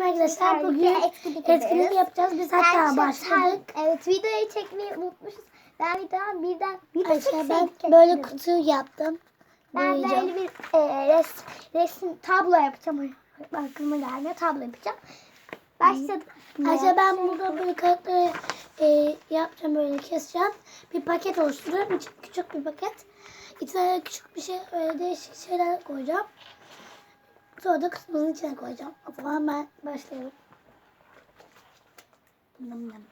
Selam arkadaşlar. Bugün etkinlik, yapacağız. Biz hatta Gerçekten, başladık. Evet videoyu çekmeyi unutmuşuz. Ben videodan birden bir Arkadaşlar ben böyle dedim. kutu yaptım. Ben Boyayacağım. böyle bir e, res, resim tablo yapacağım. Aklıma gelmiyor tablo yapacağım. Başladım. Arkadaşlar ben burada böyle kağıtları e, yapacağım böyle keseceğim. Bir paket oluşturuyorum. İçine küçük bir paket. İçine küçük bir şey öyle değişik şeyler koyacağım. Sonra da kutumuzun içine koyacağım. O zaman ben başlayalım. Nam nam.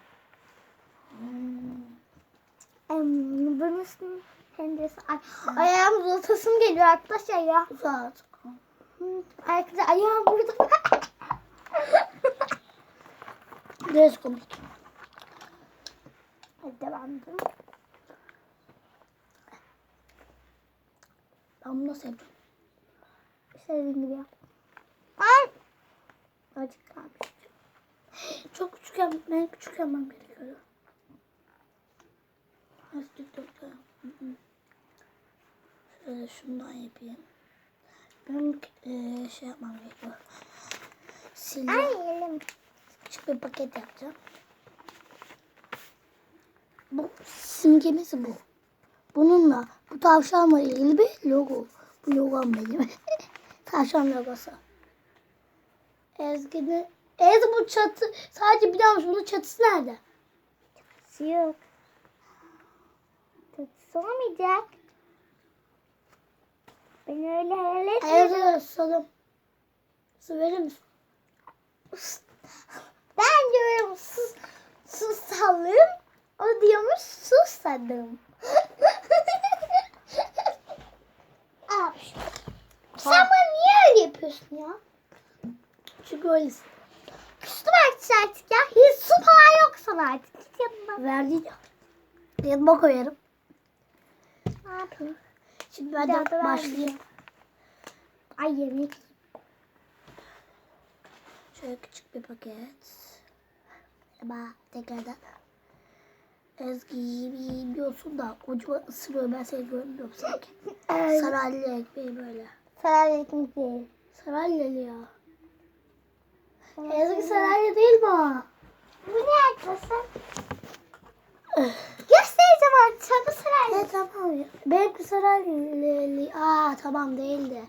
Hmm. Bunun üstünün penceresi. Ay, ayağım uzatasım geliyor arkadaşlar ya. Uzat. Arkadaşlar ayağım burada. Biraz komik. Hadi devam edelim. Ben bunu yapacağım? İstediğin gibi yap. Ay. Azıcık kalmış. Çok küçük yap, ben küçük yapmam gerekiyor. Nasıl hı. Şöyle şundan yapayım. Benim eee, şey yapmam gerekiyor. Silgi. Ay elim. Küçük bir paket yapacağım. Bu simgemiz bu. Bununla bu tavşanla ilgili bir logo. Bu logom benim. Tavşan logosu. Ezgi'nin Ez bu çatı sadece biliyormuş bunun çatısı nerede? Yok. Tatlısı olmayacak. Ben öyle hayal etmiyorum. Ez salım. Su verir misin? Ben diyorum sus, susalım. O diyormuş susadım. Abi. Sen bana niye öyle yapıyorsun ya? Çünkü öylesin. Küstüm artık artık ya. Hiç su falan yok sana artık. Git yanına. Verdi ya. Yanıma koyarım. Ne yapayım? Şimdi ben de başlayayım. Ay yemek. Şöyle küçük bir paket. Ama tekrardan. Ezgi'yi biliyorsun da kocaman ısırıyor. Ben seni görmüyorum sanki. Saraylı ekmeği böyle. Saray ekmek değil. Saraylı ya. Ezgi Saraylı değil o? Bu ne arkadaşlar? Göstereceğim artık. Çabuk saray. Ne tamam ya. Benimki Saraylı. Aa tamam değildi.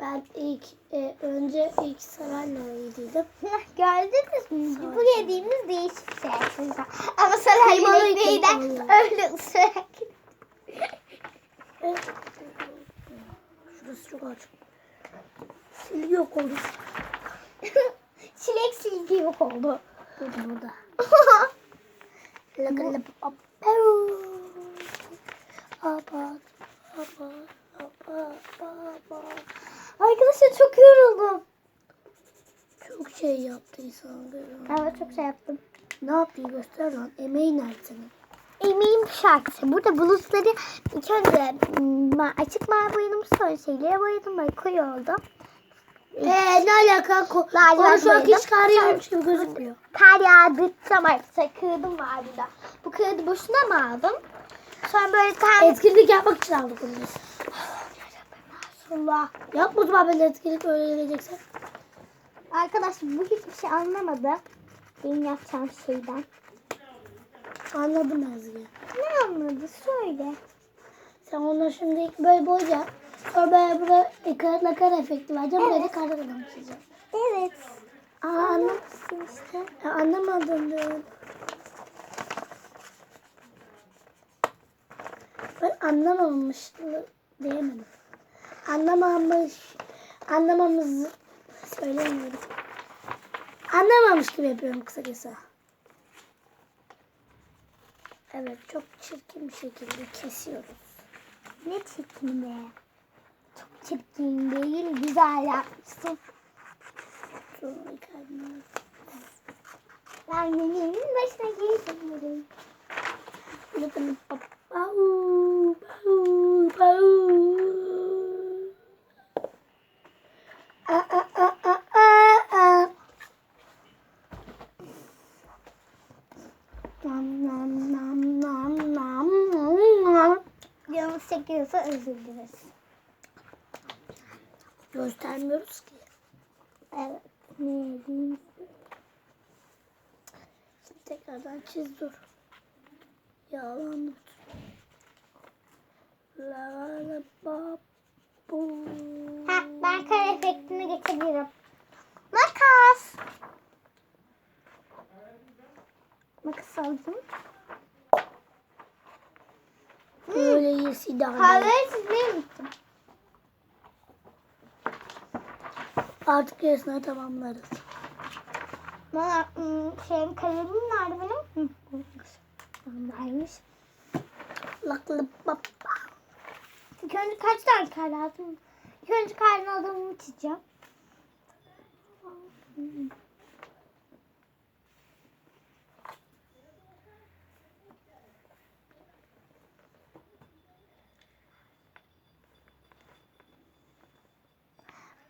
Ben ilk e, önce ilk Saraylı'ydıydım. Gördünüz mü? Bu yediğimiz değişik şey. Ama saray Kıymalı ekmeği de öyle ısırarak. Şurası çok açık. Silgi yok. Çilek silgi yok oldu. Burada burada. Laka lapa Apat, apat, apat, apat. Arkadaşlar çok yoruldum. Çok şey yaptıysan görüyorum. Evet çok şey yaptım. Ne yaptı göster lan. Emeği nerede senin? Emeğim şarkısı. Burada bulutları ilk önce açık mavi boyadım sonra şeylere boyadım. Böyle koyu oldu. Eee ne alaka? Lacivert konuşmak boyadım. hiç kar yağmış gibi gözükmüyor. Kar yağdı. Tamam arkadaşlar kağıdım var burada. Bu kağıdı boşuna mı aldım? Sonra böyle tam... Etkinlik yapmak için aldık bunu biz. Allah. Yapma o zaman böyle etkinlik öyle geleceksen. Arkadaşlar bu hiçbir şey anlamadı. Benim yapacağım şeyden. Anladım Ezgi. Ne anladı? Söyle. Sen onu şimdi böyle boyayacaksın. Sonra böyle buraya e, kağıtla kar efekti vereceğim. Buraya da Evet. kardan adam çizeceğim. Evet. Aa. Anlamışsın işte. Ya anlamadım diyorum. Ben anlamamış diyemedim. Anlamamış. Anlamamız söylemiyorum. Anlamamış gibi yapıyorum kısa kısa. Evet çok çirkin bir şekilde kesiyoruz. Ne çirkin be. Çirkin değil. Güzel yapmışsın. Ben yemeğimin başına geliyorum. Bakın bau bau bau. Nam nam nam nam nam nam. Canımız çekiyorsa özür dileriz. Göstermiyoruz ki. Evet. Ne diyeyim? Nereden çiz dur. Yalan. La la ba bu. Ha, ben kare efektini getirebilirim. Makas. Makas aldım. Böyle iyisi idare. Kahveyi çizmeyi unuttum. Artık yarısını tamamlarız. Bana ım, şeyin kalemim nerede benim? Hı, Buradaymış. Lak la ba ba. İlk önce kaç tane kare lazım? İlk önce karenin adamını çizeceğim.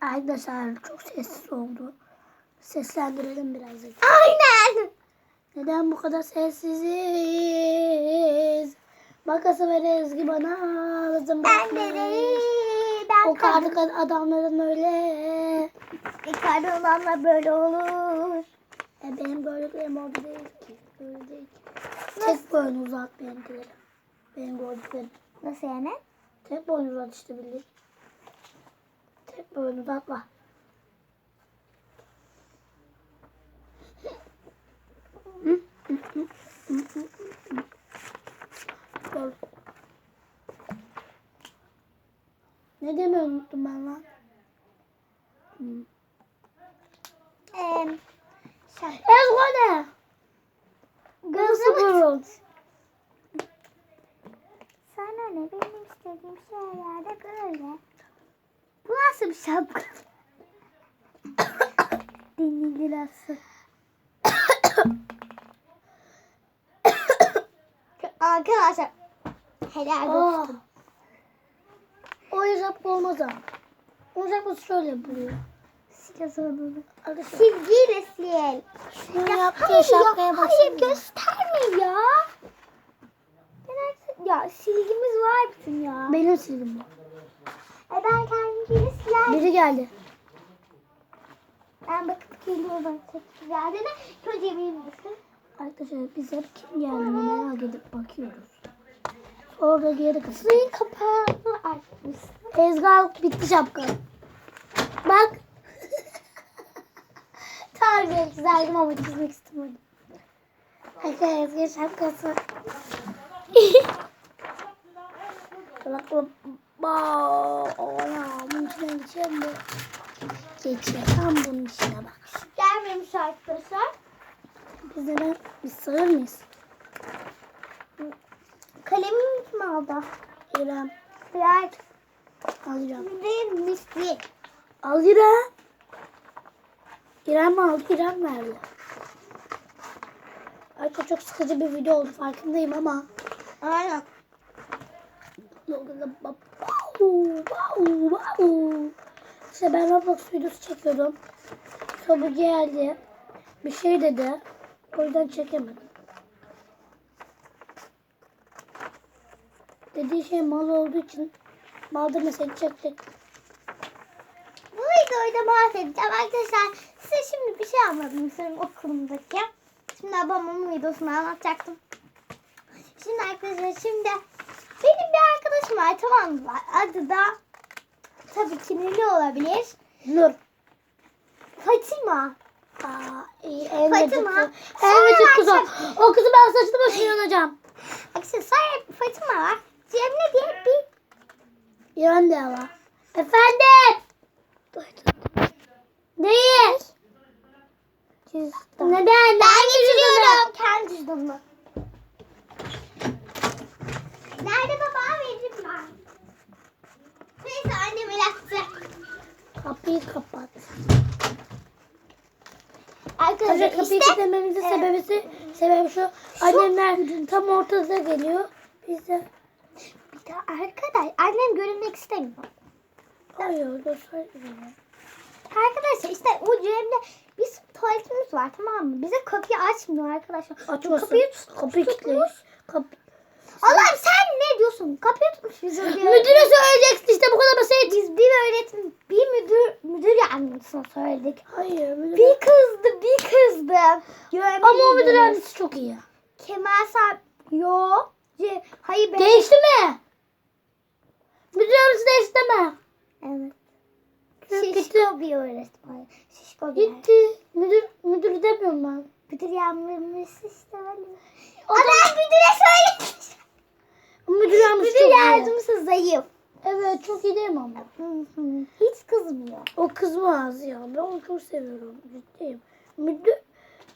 Arkadaşlar çok sessiz oldu. Seslendirelim biraz. Aynen. Neden bu kadar sessiziz? Makası ver Ezgi bana lazım. Ben değil. Ben O kardık adamların öyle. Yukarıda olanlar böyle olur. E benim gördüklerim orada değil ki. Öyle değil ki. Tek boyun uzat benimkileri. Benim gördüklerim. Nasıl yani? Tek boyun uzat işte bildiğin. Tek boyun uzatma. Gör. Ne demeyi unuttum ben lan? Hmm. Ee, şey, Ezgo ne? Gözüm burun? Sana ne benim istediğim şeylerde böyle. Bu nasıl bir şapka? Denilir asıl. Arkadaşlar helal Aa. olsun. O şapka olmaz ama. O şapkası şöyle yapılıyor. Sil onu. Arkadaşlar Silgiyle sil. şunu yaptığı hayır şapkaya ya, bakın. hayır gösterme ya. Genel- Ya silgimiz var bizim ya. Benim sildim bu. E ben siler. Biri geldi. Ben bakıp geliyorum. Çok güzel değil mi? Önce bir bakın. Arkadaşlar biz hep kim geldiğini merak edip bakıyoruz. Orada geri kısmı. Kapağını açmışsın. Ezgal bitti şapka. Bak. Tarih güzeldim ama çizmek istemedim. Arkadaşlar Ezgi şapkası. Kulaklı Bao. Ya bunun içine? Geçiyor. Tam bunun içine bak. Gelmemiş arkadaşlar. Biz neden? Biz sığır mıyız? Kalemimi kim aldı? İrem. Diğer Al İrem. değil misli. Al İrem. İrem aldı. İrem verdi. Arkadaşlar çok sıkıcı bir video oldu farkındayım ama. Aynen. İşte ben Roblox videosu çekiyordum. Sonra geldi. Bir şey dedi. O yüzden çekemedim. Dediği şey mal olduğu için mal demeseydi çekecek. Bu videoyu da bahsedeceğim arkadaşlar. Size şimdi bir şey anladım senin okulumdaki. Şimdi babamın videosunu anlatacaktım. Şimdi arkadaşlar şimdi benim bir arkadaşım var tamam mı? Adı da tabii kinili olabilir. Nur. Fatima. Aa, iyi, en Fatima, sonra En gıcık kız o. akşam- O kızı ben saçını başını yanacağım. Arkadaşlar sonra Fatima var. Cemre diye bir İran de var. Efendim. Değil. Neden? Ben getiriyorum kendi cüzdanımı. Nerede baba veririm ben. Neyse annem el attı. Kapıyı kapat. Arkadaşlar Arkadaşlar kapıyı işte kilitlememizin e, sebebi, sebebi şu. Annemler tam ortada geliyor. Biz de bir de arkadaş annem görünmek istemiyor. hayır göstermiyor. Arkadaşlar işte o Cem'de biz tuvaletimiz var tamam mı? Bize kapıyı açmıyor arkadaşlar. Açmasın. Kapıyı Kapıyı tutmuş. Kapı. Allah'ım sen ne diyorsun? Kapıyı tutmuş bizi. bir Müdüre söyleyeceksin işte bu kadar basit. Biz bir öğretim, bir müdür, müdür yardımcısına söyledik. Hayır. müdüre- Bir kızdı, bir kızdı. Görmediniz. Ama o müdür yardımcısı çok iyi. Kemal Sarp. Yo. Ce- Hayır be. Değişti mi? Müdür yardımcısı değişti mi? Evet. Şişko bir öğretmen. Şişko bir. Gitti. Müdür, müdür demiyorum ben. Müdür yardımcısı işte öyle. O ben müdüre söylemiştim. Müdür yardımcısı Müdür yardımcısı zayıf. Evet çok iyi değil mi ama? Hiç kızmıyor. O kızmaz ya. Ben onu çok seviyorum. Ciddiyim. Müdür,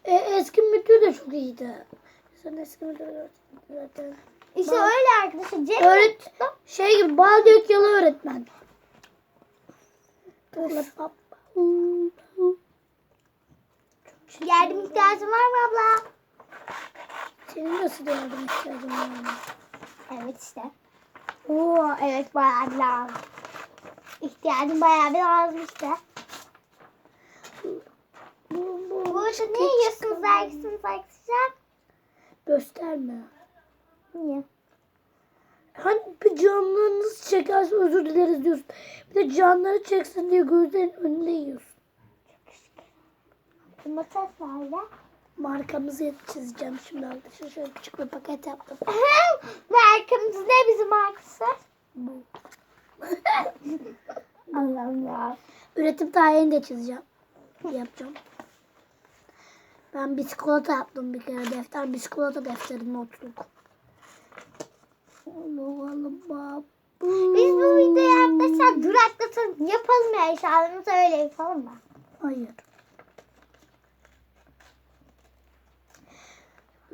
e, eski müdür de çok iyiydi. Sen eski müdür zaten. İşte Bak. öyle arkadaşlar. Cem Öğret, şey gibi bal dökyalı öğretmen. yardım ihtiyacın var mı abla? Senin nasıl yardım ihtiyacın var? yani? Evet işte. Oo evet bayağı bir lazım. İhtiyacım bayağı bir lazım işte. Bu arada ne yiyorsunuz dergisiniz arkadaşlar? Gösterme. Niye? Hani bir canlınız çekerse özür dileriz diyorsun. Bir de canları çeksin diye gözlerin önünde yiyorsun. Domates nerede? Markamızı çizeceğim şimdi arkadaşlar. Şöyle küçük bir paket yaptım. Ve arkamızda ne bizim arkadaşlar? Bu. Allah'ım ya. Üretim tarihini de çizeceğim. Yapacağım. Ben bisikolata yaptım bir kere defter. Bisikolata defterinin notluk. Allah Allah Biz bu videoyu arkadaşlar duraklatın yapalım ya eşyalarımızı öyle yapalım mı? Hayır.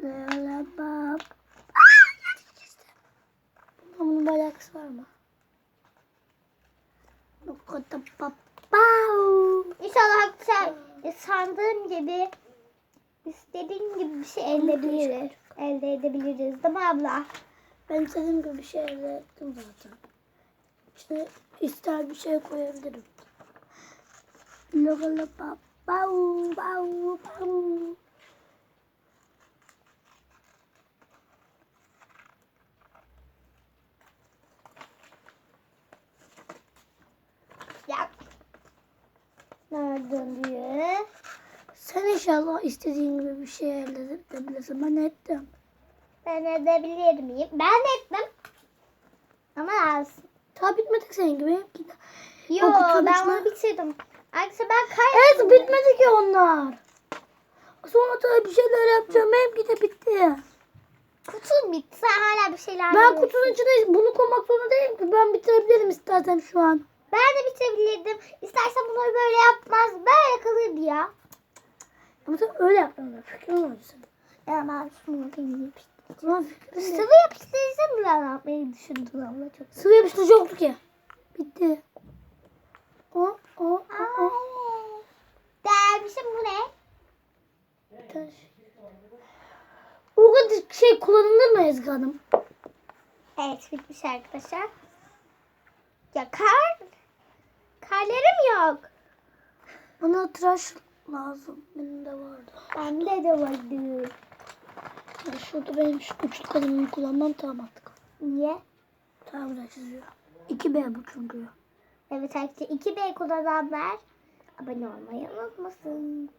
Bab. Bunun balaksı var mı? İnşallah e, sandığım gibi istediğim gibi bir şey elde edebiliriz. Elde edebiliriz değil mi abla? Ben istediğim gibi bir şey elde ettim zaten. İşte ister bir şey koyabilirim. Bab. Bau, bau, bau. Ya. Nereden diye? Sen inşallah istediğin gibi bir şey elde edebilirsin. Ben ettim. Ben edebilir miyim? Ben ettim. Ama az. Ta bitmedik senin gibi. Yo ben içine- onu bitirdim. Arkadaşlar ben kay Evet bitmedi ki onlar. Sonra da bir şeyler yapacağım. Benimki de bitti. Kutum bitti. Sen hala bir şeyler Ben yapıyorsun. kutunun içine bunu koymak zorunda değilim ki. Ben bitirebilirim istersen şu an. Ben de bitirebilirdim. İstersen bunları böyle yapmaz. Böyle kalırdı ya. Ama sen öyle yapmıyorsun. Fikrin senin. Ya ben şunu deneyeyim. Sıvı yapıştırıcı mı lan yapmayı düşündün abla çok. Sıvı yapıştırıcı yoktu ki. Bitti. O, o, o, o. Dermişim bu ne? Taş. O kadar şey kullanılır mı Ezgi Hanım? Evet bitmiş arkadaşlar. Ya Karlarım yok. Bana tıraş lazım. Benim de vardı. Bende de vardı. Ya şurada benim şu küçük kalemimi kullanmam tamam artık. Niye? Tamam da çiziyor. 2B bu çünkü. Evet arkadaşlar 2B kullananlar abone olmayı unutmasın.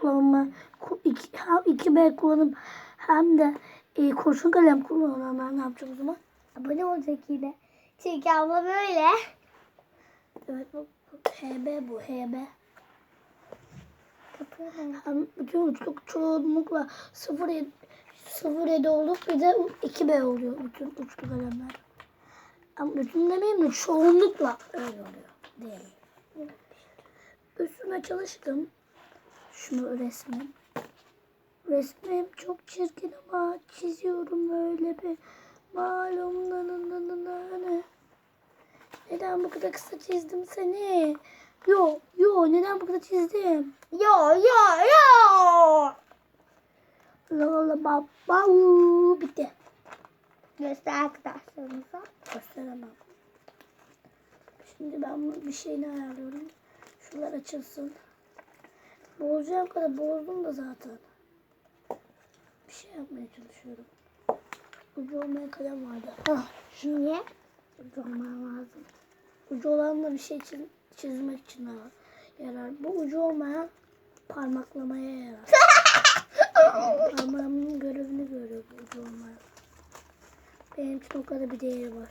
Kullanma, ku- iki, hem 2B kullanıp hem de e, kurşun kalem kullananlar ne yapacak o zaman? Abone olacak yine. Çünkü abla böyle. Evet bu, bu HB bu HB. Kapı Hem bütün uçluk çoğunlukla 0.7 0.7 olup bir de 2B oluyor bütün uçlu kalemler. Ama bütün demeyeyim de çoğunlukla öyle oluyor diyelim. Üstüne çalıştım. Şunu resmim. Resmim çok çirkin ama çiziyorum öyle bir malum na Neden bu kadar kısa çizdim seni? Yo yo neden bu kadar çizdim? Yo yo yo. La la la ba ba bitti. Göster arkadaşlarımıza. Gösteremem. Şimdi ben bunu bir şeyini ayarlıyorum. Şunlar açılsın. Bozacağım kadar bozdum da zaten. Bir şey yapmaya çalışıyorum. Ucu olmayan kalem vardı. Hah, Şu niye? Durman lazım. Ucu olanla bir şey çiz- çizmek için yarar. Bu ucu olmayan parmaklamaya yarar. Ama görevini görüyor bu onlar. Benim için o kadar bir değeri var.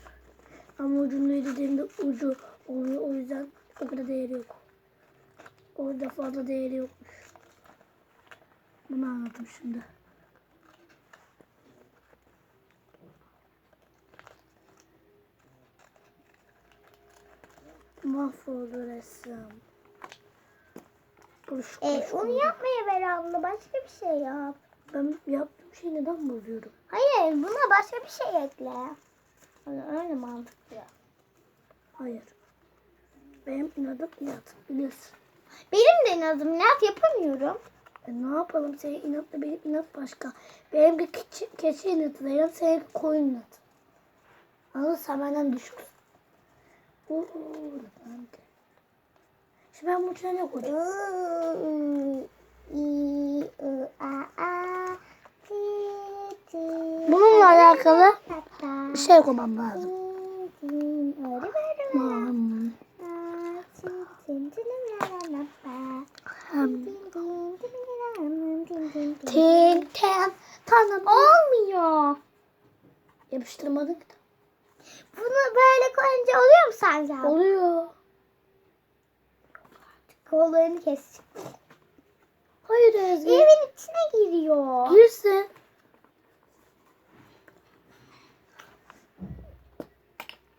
Ama ucunu dediğimde ucu oluyor. O yüzden o kadar değeri yok. Orada fazla değeri yokmuş. Bunu anladım şimdi. Mahvoldu resim. Koş, E, koş, onu yapmaya ver abla. Başka bir şey yap. Ben yaptığım şeyi neden bozuyorum? Hayır buna başka bir şey ekle. Öyle, öyle mantıklı. Hayır. Benim inadım inat. Biliyorsun. Benim de inadım inat yapamıyorum. E ne yapalım? Senin inatla benim inat başka. Benimki keçi, keçi inatı değil. Seninki koyun inatı. Anladın sen benden düşüksün. Oo, ben de. Şimdi ben bunun içine ne koyacağım? Bununla alakalı bir şey koymam lazım. Ten ten tanım Olmuyor. yapıştırmadık da. Bunu böyle koyunca oluyor mu sence? Oluyor. Kollarını kes. Hayır Ezgi. Evin içine giriyor. Girsin.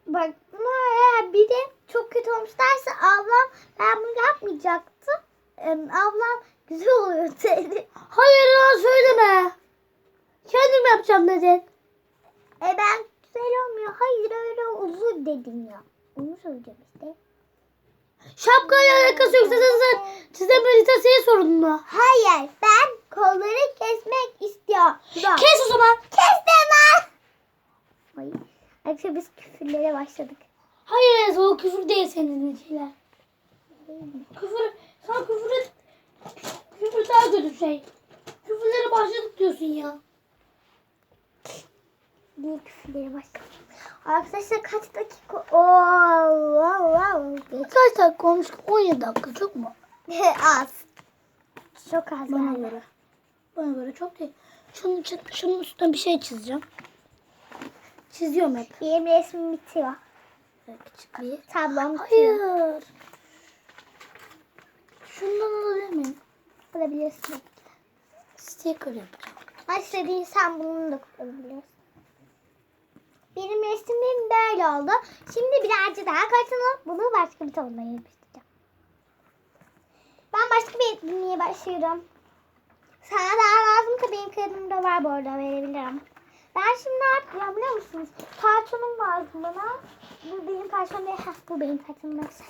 Bak buna eğer bir de çok kötü olmuş derse ablam ben bunu yapmayacaktım. Em, ablam güzel oluyor dedi. Hayır yalan söyleme. Kendim yapacağım dedin. E ben güzel olmuyor. Hayır öyle olur dedim ya. Onu söyleyeceğim işte. Şapkayla alakası yok. Size, size meditasiye sorunlu. Hayır ben kolları kesmek istiyorum. Kes o zaman. Kes demem. Hayır. Arkadaşlar biz küfürlere başladık. Hayır Ezgi o küfür değil senin şeyler. Küfür, sen küfür et. Küfür daha kötü şey. Küfürlere başladık diyorsun ya. Niye küfürlere başladık? Arkadaşlar kaç dakika? Oo, wow, wow. Kaç dakika olmuş? 17 dakika çok mu? az. Çok az Bana yani. göre. Bana göre çok değil. Şunun, şunun üstüne bir şey çizeceğim. Çiziyorum hep. Benim resmim bitiyor. Küçük bir. Tablom bitiyor. Hayır. Şundan alabilir miyim? Alabilirsin. Sticker yapacağım. Sen bunu da kullanabiliyorsun. Benim resmim böyle oldu. Şimdi birazcık daha kaçınıp bunu başka bir tabloya yapıştıracağım. Ben başka bir etkinliğe başlıyorum. Sana daha lazım benim kağıdımda var bu arada verebilirim. Ben şimdi ne yapacağım biliyor musunuz? Kartonum lazım bana. Bu benim kartonum değil. Heh, bu benim. Neyse.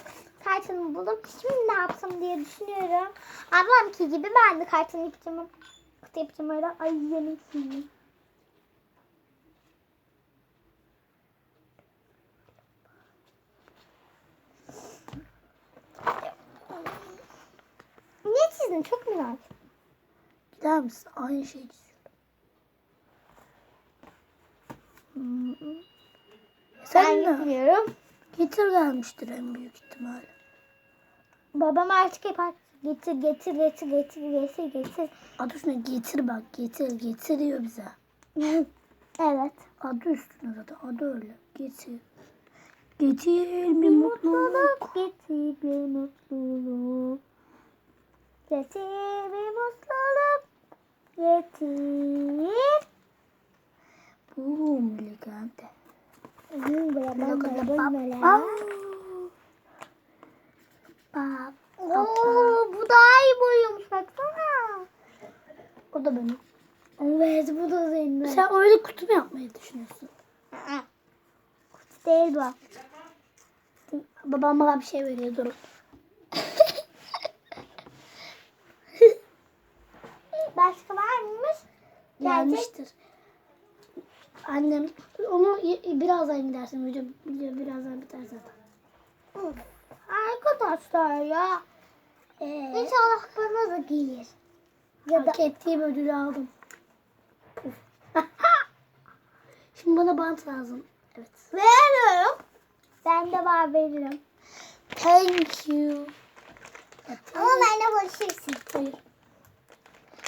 Kartonumu buldum. Şimdi ne yapsam diye düşünüyorum. Ablamki gibi ben de karton yapacağım. Kutu yapacağım öyle. Ay yemek yiyeyim. Ne çizdin? Çok merak. Gider misin? Aynı şeyi çiziyorum. Hmm. Sen Ben yapıyorum. Getir gelmiştir en büyük ihtimalle. Babam artık yapar. Getir getir getir getir getir getir. Adı üstüne getir bak getir getiriyor bize. evet. Adı üstüne zaten adı öyle. Getir. Getir bir mutluluk. Mutluluk getir bir mutluluk. Getir bir mutluluk. Getir. Boom. Bak. Oo, bu daha iyi boyuyormuş baksana. O da benim. Evet bu da senin. Sen öyle kutu mu yapmayı düşünüyorsun? Değil bu. Babam bana bir şey veriyor durun. Başka var mıymış? Gelmiştir. Annem onu birazdan gidersin video, video birazdan biter zaten. Arkadaşlar ya. Ee, İnşallah bana da gelir. ya da ettiğim ödülü aldım. Şimdi bana bant lazım. Evet. Veriyorum. Ben de var veririm. Thank you. Ama benimle barışırsın. Hayır.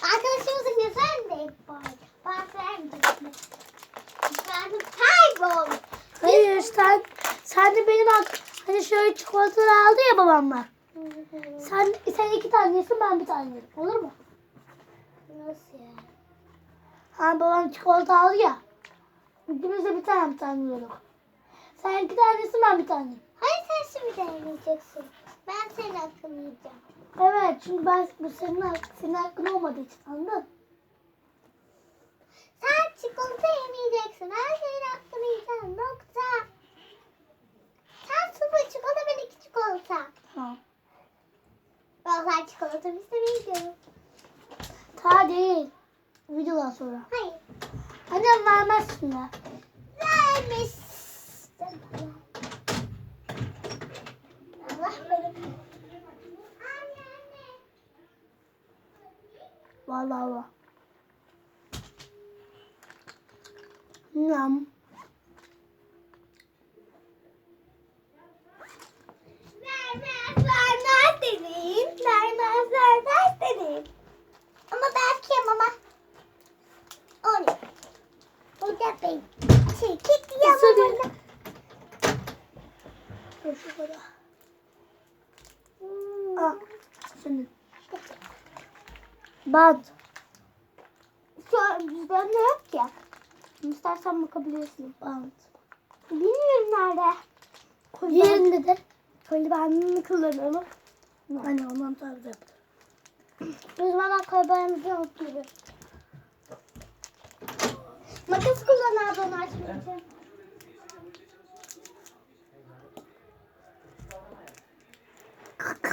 Arkadaşımızın efendim efendim. Efendim kaybol. Hayır sen sen de benim hani şöyle çikolatalar aldı ya babamla. Sen sen iki tanesin ben bir tane. Olur mu? Nasıl ya? Hani babam çikolata aldı ya. İkimiz de bir tane bir tane yiyorduk. Sen iki tanesin ben bir tane. Hayır sen şimdi de yemeyeceksin. Ben senin hakkını yiyeceğim. Evet çünkü ben bu senin, hak- senin hakkın olmadığı için anladın? Sen çikolata yemeyeceksin. Ben senin hakkını yiyeceğim. Nokta. Sen sıfır çikolata ben iki çikolata. Tamam. Ben sen çikolata istemeye gidiyorum. Ta değil. Videodan sonra. Hayır. Annem vermez şimdi. Vermiş. Allah benim. Anne. Vallahi Allah. Nam. Vermez vermez dedim. Vermez vermez dedim. Ama belki ama. Öyle. Burada ben. Şey gitti ya Nasıl baba. bir- Dur şu kadar. Ah. Şimdi. Bant. Şu an cüzdanında yok ya. İstersen bakabilirsin. Bant. Bilmiyorum nerede. Yerinde de. Koli bandını kullanalım. Hani ondan tarzı zaman ben koli bandını unutuyorum. Makas kullan abi onu açmak için.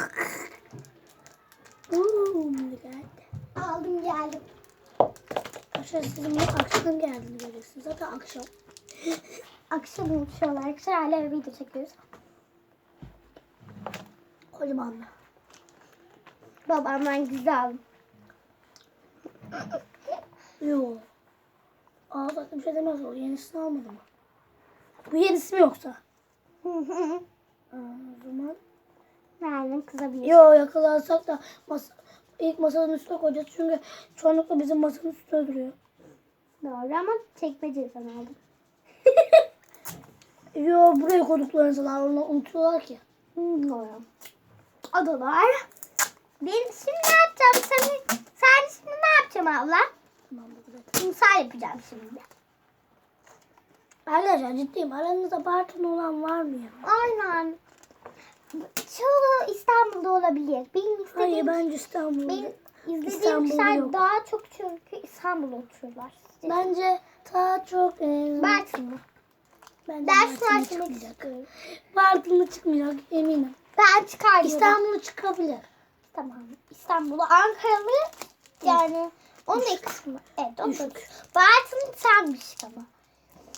Geldi. Aldım geldim. Arkadaşlar sizin bu akşam geldiğini görüyorsunuz. Zaten akşam. Akşam unutuyorlar. Arkadaşlar hala video çekiyoruz. Kocaman. Babamdan güzel. Yo. Aa zaten bir şey demez o. Yenisini almadı mı? Bu yenisi mi yoksa? Aa, o zaman. Nereden kızabilir? Yo yakalarsak da masa, ilk masanın üstüne koyacağız. Çünkü çoğunlukla bizim masanın üstüne duruyor. Doğru ama çekmece sen aldım. Yo buraya koyduklarını sana onu unutuyorlar ki. Hmm, Doğru. O da var. Ben şimdi ne yapacağım? Sen, sen şimdi ne yapacağım abla? Tamam kadar. Timsah yapacağım şimdi. Arkadaşlar ciddiyim. Aranızda Barton olan var mı ya? Aynen. Çoğu İstanbul'da olabilir. Benim Hayır istediğim, bence İstanbul'da. benim izlediğim İstanbul'da kişiler yok. daha çok çünkü İstanbul'da oturuyorlar. Bence daha çok... E, Bartın'da. bence Ders Bartın'da açmak çıkmayacak. istiyorum. Bartın'da çıkmayacak eminim. Ben çıkardım. İstanbul'da çıkabilir. Tamam. İstanbul'u, Ankaralı yani onun da kısmı. Evet, onu da. Düşük. Bartın senmiş ama.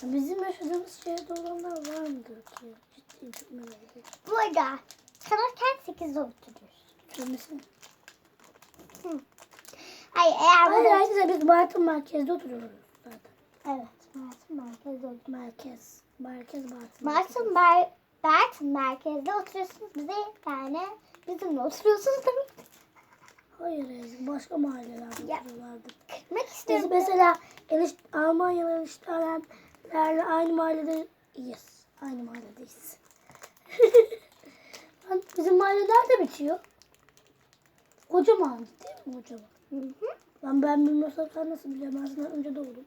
Bizim yaşadığımız şehirde olanlar var mıdır ki? Ciddiyim çok merak ediyorum. Bu arada çalarken 8'de oturuyoruz. Söylesin. Hayır eğer Hayır burada... ayrıca biz Bartın merkezde oturuyoruz zaten. Evet. Bartın merkezde oturuyoruz. Merkez. Merkez Bartın. Bartın, mer Bartın merkezde oturuyorsunuz. Bize yani bizimle oturuyorsunuz demek. Hayır Ezgi başka mahallelerde Ya. oturuyorlardı. Biz istiyorum. mesela enişt Almanya'lı eniştelerle aynı mahalledeyiz. Aynı mahalledeyiz. Bizim mahalle nerede bitiyor? Kocaman değil mi kocaman? Hı hı. Lan ben bilmiyorsam sen nasıl? Ben senden önce doğdum.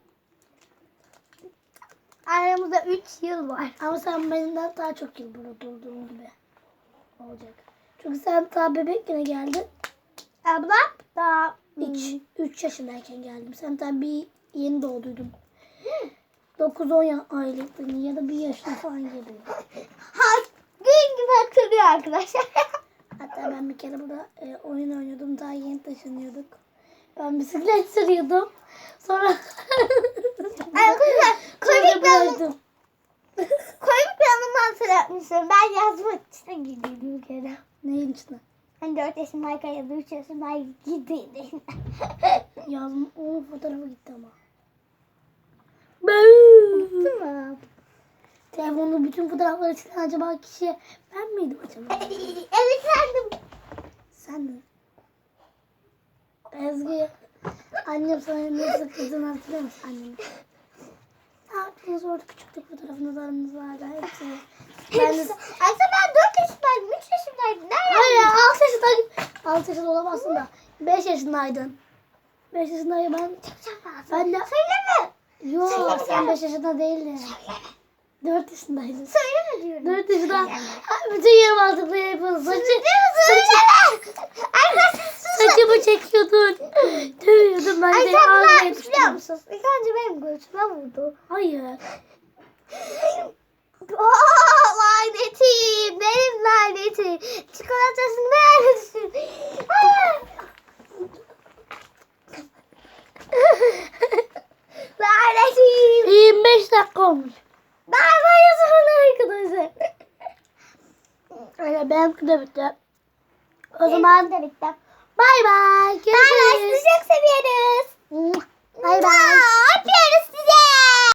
Aramızda 3 yıl var. Ama sen benden daha çok yıl burada durduğun gibi olacak. Çünkü sen daha bebekken geldin. Abla daha 3 3 yaşındayken geldim. Sen tabii yeni doğduydun. 9-10 aylıktın ya da 1 yaşında falan gibi. ha, gün gibi hatırlıyor arkadaşlar. Hatta ben bir kere burada e, oyun oynuyordum. Daha yeni taşınıyorduk. Ben bisiklet sürüyordum. Sonra Arkadaşlar komik bir anı, bıraktım. komik bir anımı hatırlatmışım. Ben yazmak için gidiyordum bir kere. Neyin içine? Hani 4 yaşındayken ya da 3 yaşındayken gidiyordum. Yazma. Onun fotoğrafı gitti ama. Değil mi? Telefonun bütün fotoğrafları çıkan acaba kişi ben miydim acaba? evet sendim. Sen mi? Ezgi. Annem sana nasıl kızdığını hatırlıyor musun annem? Ne fotoğrafınız orada küçüklük fotoğrafınız vardı. Hepsi. Ben de... Aslında ben 4 yaşındaydım, 3 yaşındaydım. Nerede? Hayır ya 6 yaşındaydım. 6 yaşında olamazsın da. 5 yaşındaydın. 5 yaşındayım ben. Ben de... Söyleme. Yok Söyleme. sen 5 yaşında değildin. 4 yaşındaydın. Söyleme diyorum. 4 yaşında bütün yerim altında yapıyorsun. Saçı, saçı, saçımı çekiyordun. Dövüyordun ben Ay de ağzına ne biliyor musun? İlk önce benim göğsüme vurdu. Hayır. Aa, lanetim. Benim lanetim. Çikolatasını vermişsin. lanetim. 25 dakika olmuş. Bay bay yazın arkadaşlar. Öyle benim de bitti. O zaman de bitti. Bay bay. Görüşürüz. Bay bay. Sizi çok seviyoruz. Bay bay. Öpüyoruz.